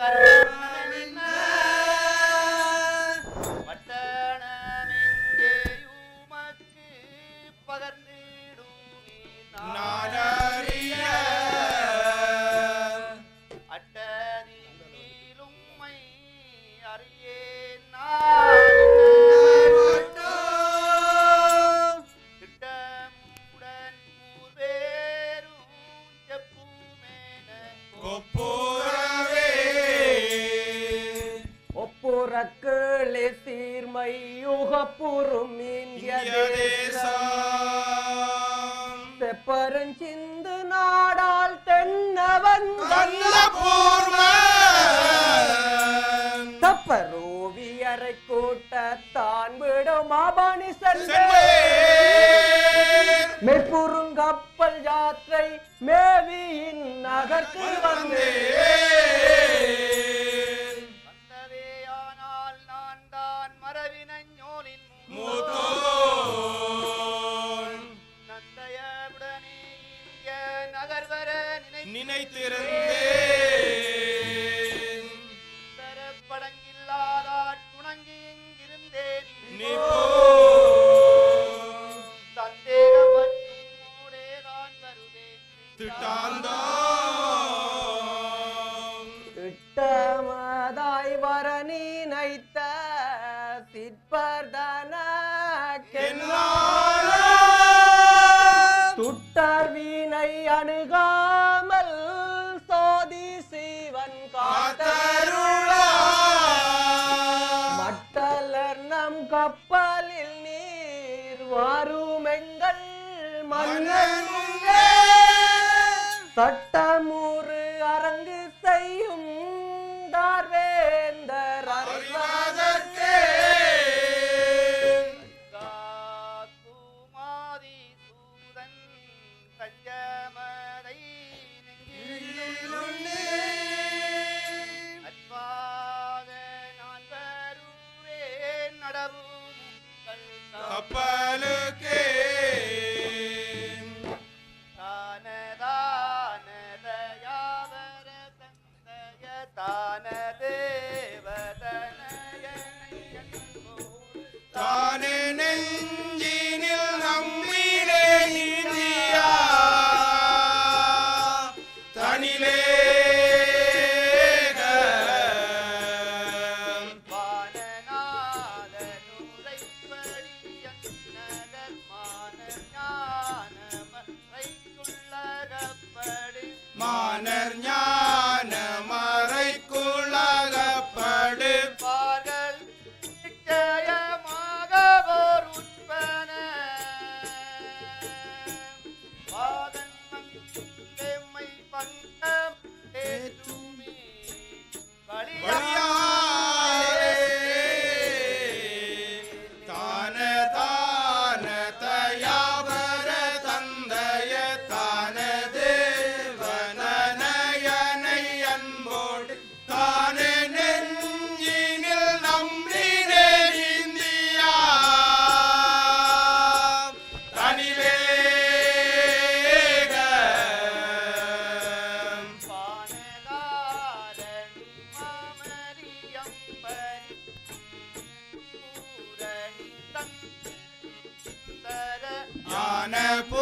कर கருஞ்சிந்து நாடால் தென்னவன் போர்வ தப்பரோவியரை கூட்டத்தான் விடும் அபானி மெற்புருங்கப்பல் யாத்திரை மேவியின் நகர்க்கு வந்தே கண்களை திறந்தேன் பெறப்படங்கில்லாதாட் உணங்கி இங்கிருந்தேன். நீ போ. start Bye. Panepo.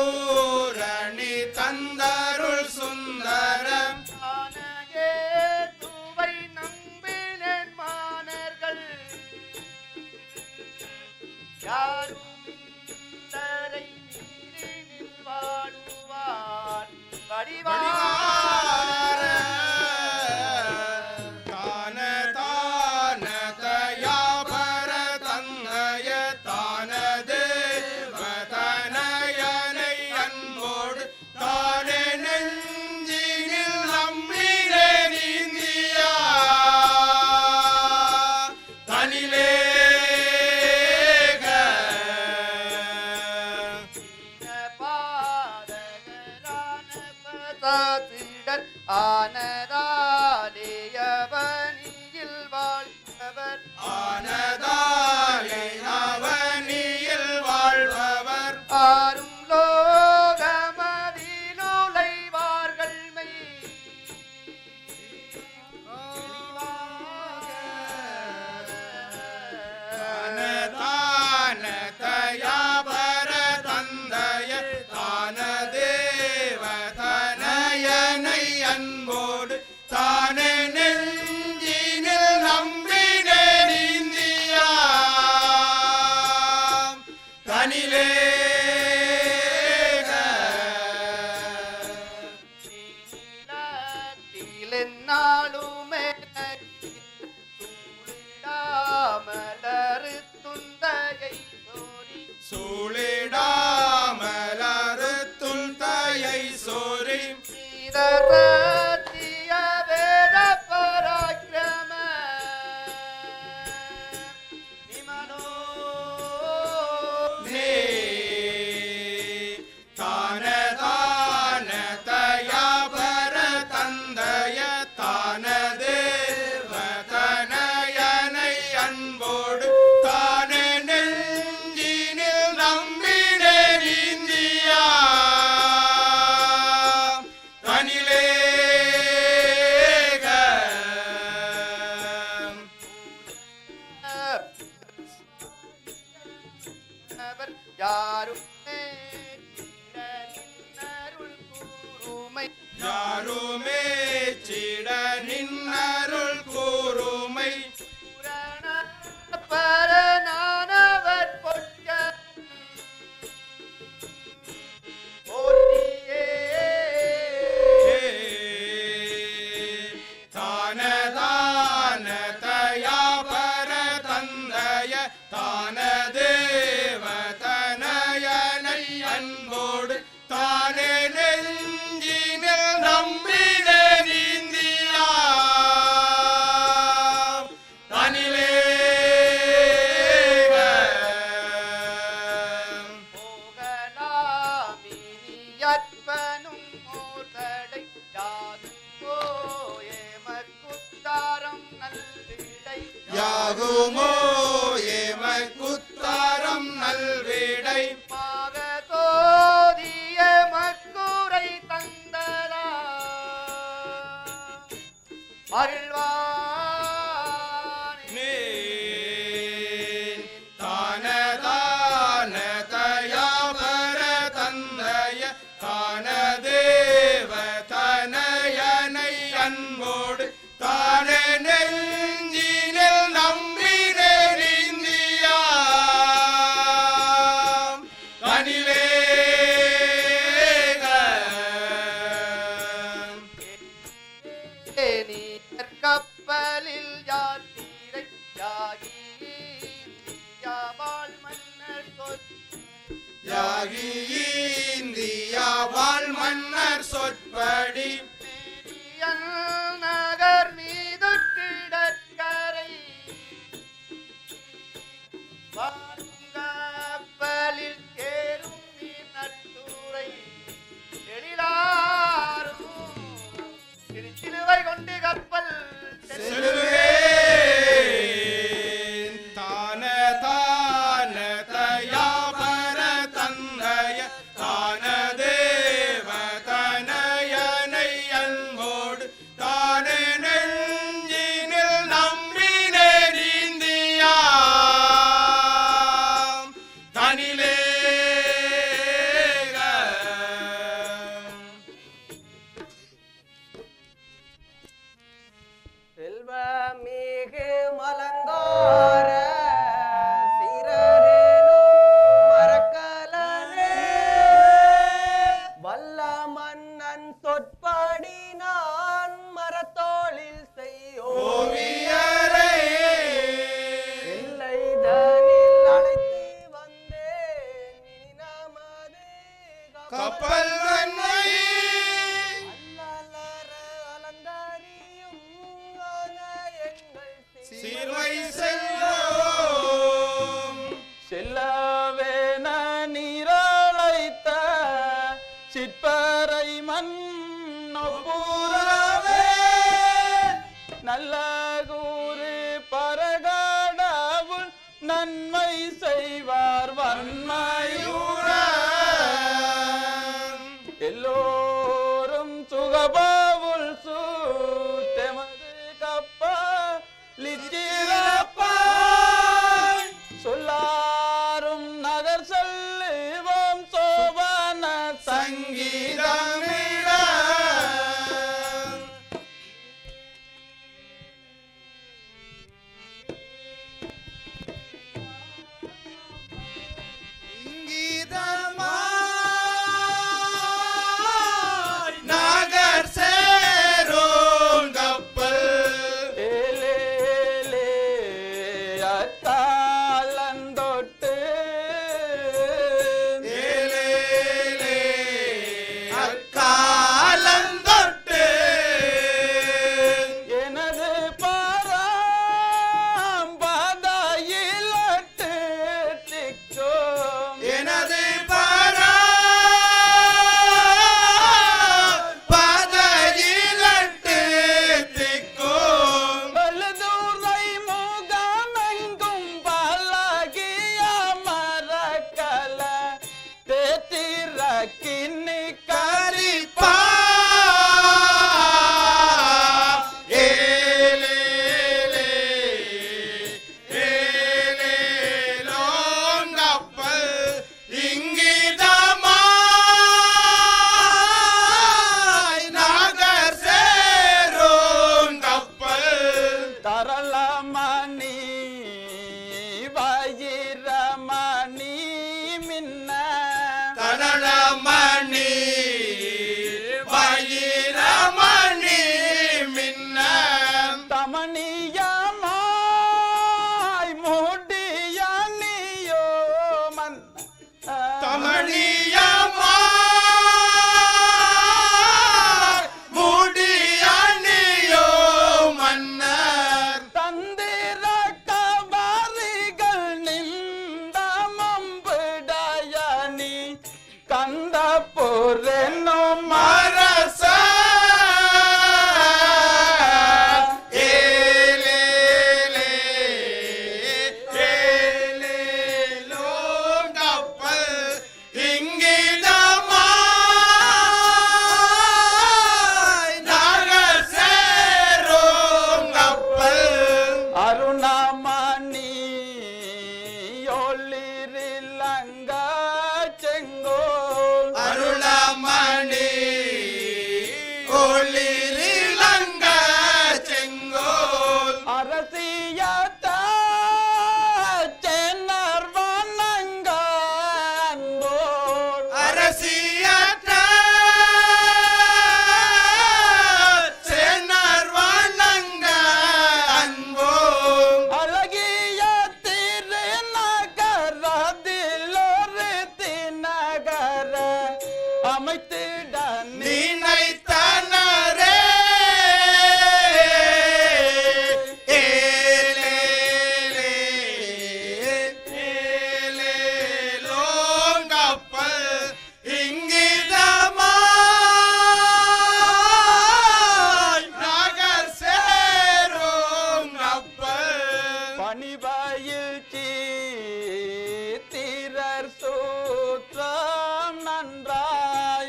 Sumo.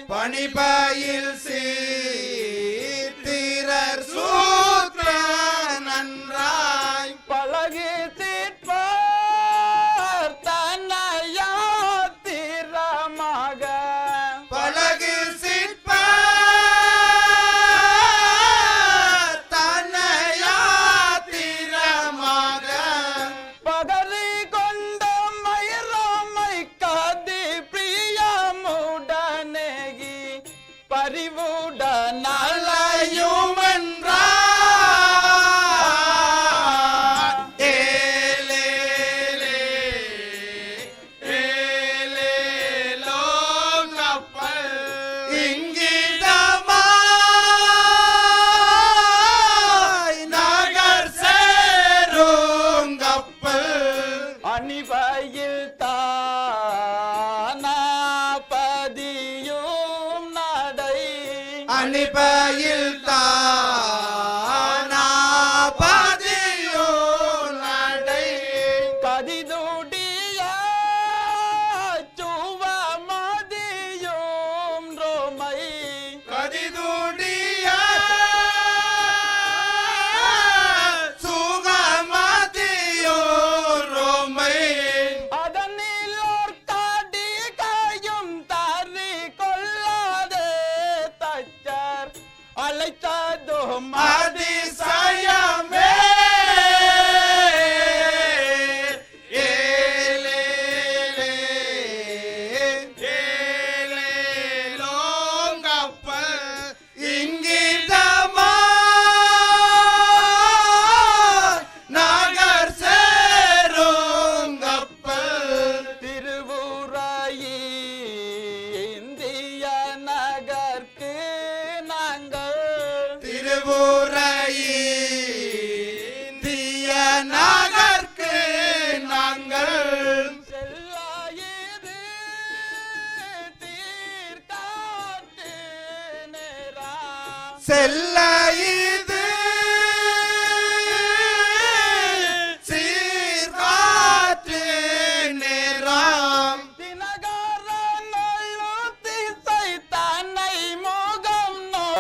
பணிபயில் சி